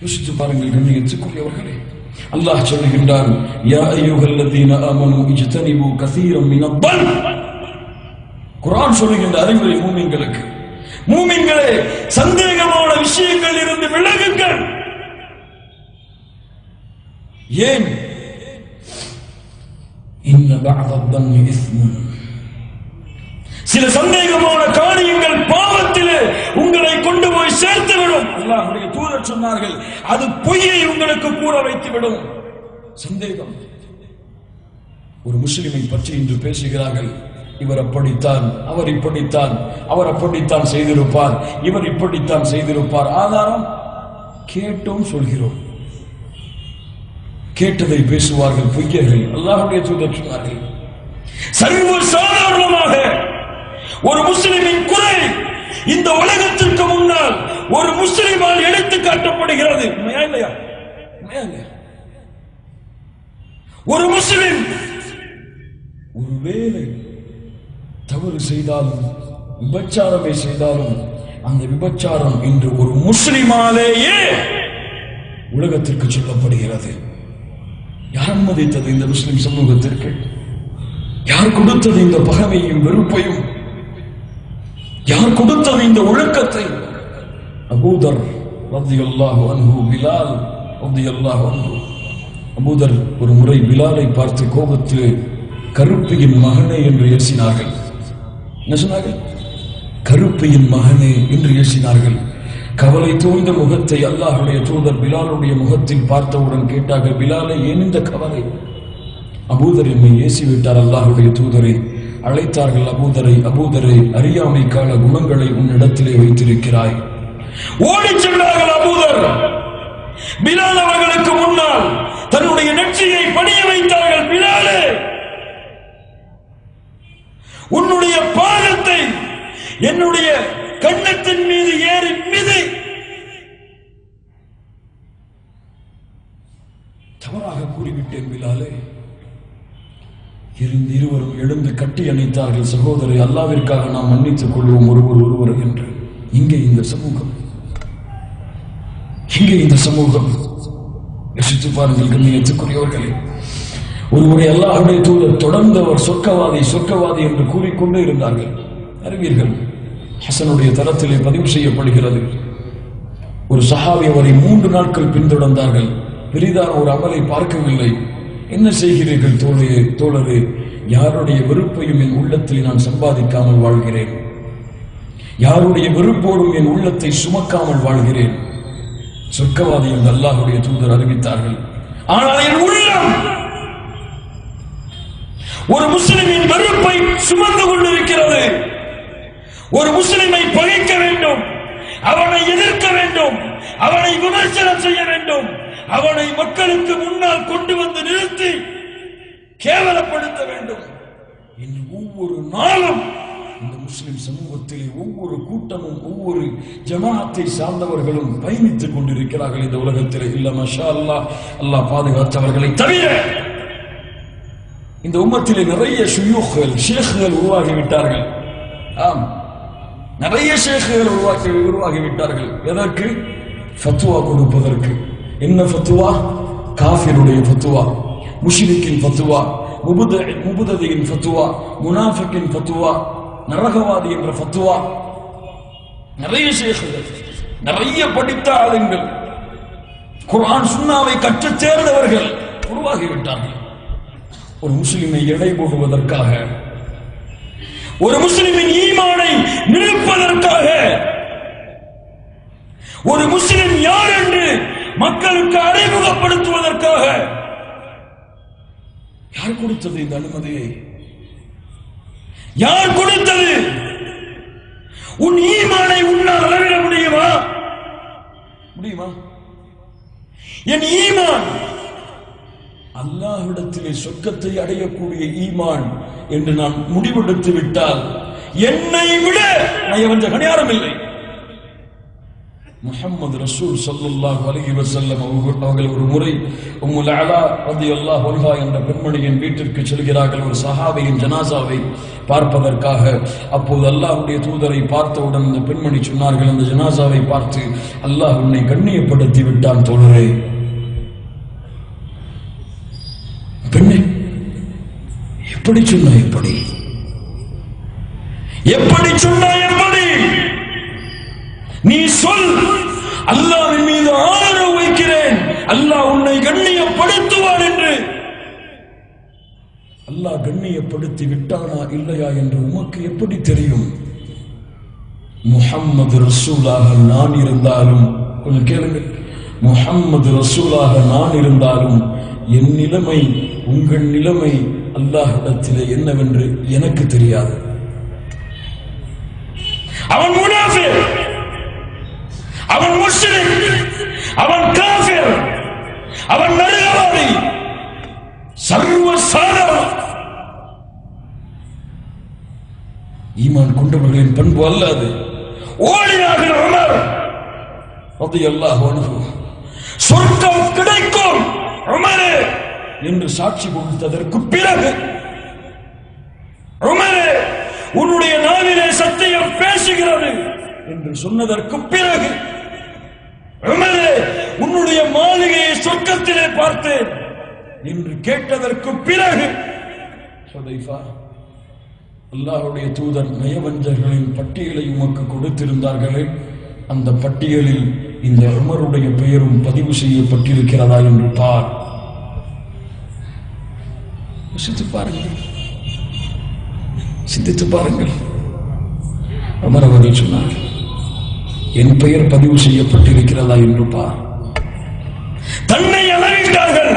யோசித்து பாருங்கள் கண்ணியத்துக்குரியவர்களே. அல்லாஹ் சொல்லுகின்றான் யா ஐயுகல்லதீன ஆமனு இஜ்தனிபு கசீரம் மின பல். சொல்லுகின்ற அறிவுரை மூமின்களுக்கு. மூமின்களே சந்தேகமான விஷயங்கள் இருந்து விலகுங்கள். ஏன்? இன்ன பஅத தன் இஸ்மன் சில சந்தேகமான சொன்னார்கள் அது பொய்யை உங்களுக்கு கூற வைத்துவிடும். சந்தேகம். ஒரு முஸ்லிமை பற்றி இன்று பேசுகிறார்கள். இவர் அப்படித்தான் அவர் இப்படித்தான் அவர் அப்படித்தான் செய்திருப்பார் இவர் இப்படித்தான் செய்திருப்பார். ஆதாரம் கேட்டோம் சொல்கிறோம். கேட்டதை பேசுவார்கள் பொய்யர்கள். அல்லாஹுடைய தூதர் சொன்னார்கள் சர்வ சாதாரணமாக ஒரு முஸ்லிமின் குறை இந்த உலகத்திற்கு முன்னால் ஒரு முஸ்லிமால் எடுத்து காட்டப்படுகிறது. உண்மையா இல்லையா? ஒரு முஸ்லிம் ஒருவேளை தவறு செய்தாலும் விபச்சாரமே செய்தாலும் அந்த விபச்சாரம் இன்று ஒரு முஸ்லிமாலேயே உலகத்திற்கு சொல்லப்படுகிறது. யார் அனுமதித்தது இந்த முஸ்லிம் சமூகத்திற்கு? யார் கொடுத்தது இந்த பகவையும் வெறுப்பையும்? யார் கொடுத்தது இந்த ஒழுக்கத்தை அபூதர் ரத்தியல்லாஹு அன்பு பிலால் ரத்தியல்லாஹு அன்பு அபூதர் ஒரு முறை பிலாலை பார்த்து கோபத்தில் கருப்பையின் மகனே என்று ஏசினார்கள். என்ன சொன்னார்கள்? கருப்பையின் மகனே என்று ஏசினார்கள். கவலை தூய்ந்த முகத்தை அல்லாஹுடைய தூதர் பிலாலுடைய முகத்தில் பார்த்தவுடன் கேட்டார்கள் பிலாலை ஏன் இந்த கவலை? அபூதர் என்னை ஏசிவிட்டார் அல்லாஹுடைய தூதரை அழைத்தார்கள். அபூதரை அபூதரை அறியாமை கால குணங்களை உன்னிடத்திலே வைத்திருக்கிறாய். ஓடிச் சென்றார்கள் அபூதர். பிலால் அவர்களுக்கு முன்னால் தன்னுடைய நெற்றியை பணிய வைத்தார்கள். பிலாலே உன்னுடைய பாதத்தை என்னுடைய கண்ணத்தின் மீது ஏறி மிதி. தவறாக கூறிவிட்டேன் பிலாலே. இருந்து இருவரும் எழுந்து கட்டி அணைத்தார்கள். சகோதரி அல்லாவிற்காக நாம் மன்னித்துக் கொள்வோம். ஒருவர் ஒருவர் என்று இங்கே இந்த சமூகம் எங்கே இந்த சமூகம்? யோசித்து பாருங்கள் கண்ணியத்துக்குரியவர்களே. ஒருவரை அல்லாஹுடைய தூதர் தொடர்ந்து அவர் சொர்க்கவாதி சொர்க்கவாதி என்று கூறிக்கொண்டே இருந்தார்கள். அறிவீர்கள் ஹசனுடைய தரத்திலே பதிவு செய்யப்படுகிறது. ஒரு சஹாபி அவரை மூன்று நாட்கள் பின்தொடர்ந்தார்கள். பெரிதான ஒரு அமலை பார்க்கவில்லை. என்ன செய்கிறீர்கள் தோழே தோழரே? யாருடைய வெறுப்பையும் என் உள்ளத்தில் நான் சம்பாதிக்காமல் வாழ்கிறேன்? யாருடைய வெறுப்போடும் என் உள்ளத்தை சுமக்காமல் வாழ்கிறேன்? சொர்க்கவாதி என்று அல்லாஹுடைய தூதர் அறிவித்தார்கள். ஆனால் என் உள்ளம் ஒரு முஸ்லிமின் வெறுப்பை சுமந்து கொண்டிருக்கிறது. ஒரு முஸ்லிமை பகைக்க வேண்டும். அவனை எதிர்க்க வேண்டும். அவனை விமர்சனம் செய்ய வேண்டும். அவனை மக்களுக்கு முன்னால் கொண்டு வந்து நிறுத்தி கேவலப்படுத்த வேண்டும். என்று ஒவ்வொரு நாளும் முஸ்லிம் சமூகத்திலே ஒவ்வொரு கூட்டமும் ஒவ்வொரு ஜமாத்தை சார்ந்தவர்களும் பயணித்துக் கொண்டிருக்கிறார்கள் இந்த உலகத்தில். இல்ல மஷா அல்லாஹ் அல்லாஹ் பாதுகாத்தவர்களை தவிர இந்த உம்மத்திலே நிறைய ஷுயூக்கள் ஷேக்குகள் உருவாகிவிட்டார்கள். ஆம். நிறைய ஷேக்குகள் உருவாக்கி உருவாகிவிட்டார்கள். எதற்கு? ஃபத்துவா கொடுப்பதற்கு. என்ன ஃபத்துவா காஃபிருடைய ஃபத்துவா முஷிரிக்கின் ஃபத்துவா முபுத முபுததியின் ஃபத்துவா முனாஃபிக்கின் ஃபத்துவா நரகவாதி என்ற பத்துவா நிறைய சேஷங்கள் நிறைய படித்த ஆளுங்கள். குரான் சுண்ணாவை கற்றுச் சேர்ந்தவர்கள் உருவாகிவிட்டார்கள். ஒரு முஸ்லிமை எடை போடுவதற்காக ஒரு முஸ்லிமின் ஈமானை நிரப்பதற்காக ஒரு முஸ்லிம் யார் என்று மக்களுக்கு அறிமுகப்படுத்துவதற்காக யார் கொடுத்தது இந்த அனுமதியை? யார் கொடுத்தது? உன் ஈமானை உன்னால் அளவிட முடியுமா? முடியுமா? என் ஈமான் அல்லாஹ்விடத்திலே சொர்க்கத்தை அடையக்கூடிய ஈமான் என்று நான் முடிவெடுத்து விட்டால் என்னை விட நயவஞ்சகன் யாரும் இல்லை. முஹம்மது ரசூல் சல்லுல்லாஹ் அலைஹி வசல்லம் அவர்கள் ஒரு முறை உம்முல் அலா ரலியல்லாஹு அன்ஹா என்ற பெண்மணியின் வீட்டிற்கு செல்கிறார்கள். ஒரு சஹாபியின் ஜனாசாவை பார்ப்பதற்காக. அப்போது அல்லாஹுடைய தூதரை பார்த்தவுடன் அந்த பெண்மணி சொன்னார்கள். அந்த ஜனாசாவை பார்த்து அல்லாஹ் உன்னை கண்ணியப்படுத்தி விட்டான் தோழரே. பெண்ணே எப்படி சொன்ன எப்படி எப்படி சொன்ன நீ சொல். அல்லாவின் மீது ஆதரவு வைக்கிறேன். அல்லாஹ் உன்னை கண்ணியப்படுத்துவான் என்று. அல்லாஹ் கண்ணியப்படுத்தி விட்டானா இல்லையா என்று உமக்கு எப்படி தெரியும்? முஹம்மது ரசூலாக நான் இருந்தாலும் கொஞ்சம் கேளுங்க முஹம்மது ரசூலாக நான் இருந்தாலும் என் நிலைமை உங்கள் நிலைமை அல்லாஹ்விடத்திலே என்னவென்று எனக்கு தெரியாது. அவன் முனாஃபிக். அவன் முஸ்லிம் அவன் காஃபிர் அவன் நடுகவாதி சர்வ சாதம் ஈமான் கொண்டவர்களின் பண்பு அல்லாது. ஓடினார்கள் உமர் ரலியல்லாஹு அன்ஹு. சொர்க்கம் கிடைக்கும் உமரே என்று சாட்சி கொடுத்ததற்கு பிறகு உமரே உன்னுடைய நாவிலே சத்தியம் பேசுகிறது என்று சொன்னதற்கு பிறகு உன்னுடைய மாளிகையை சொர்க்கத்திலே பார்த்தேன் என்று கேட்டதற்கு பிறகு அல்லாஹுடைய தூதர் நயவஞ்சர்களின் பட்டியலை உமக்கு கொடுத்திருந்தார்களே அந்த பட்டியலில் இந்த உமருடைய பெயரும் பதிவு செய்யப்பட்டிருக்கிறதா என்று பார். யோசித்து பாருங்கள். சிந்தித்து பாருங்கள். அமர் அவர்கள் சொன்னார்கள். என் பெயர் பதிவு செய்யப்பட்டிருக்கிறதா என்று பார் தன்னை அளவிட்டார்கள்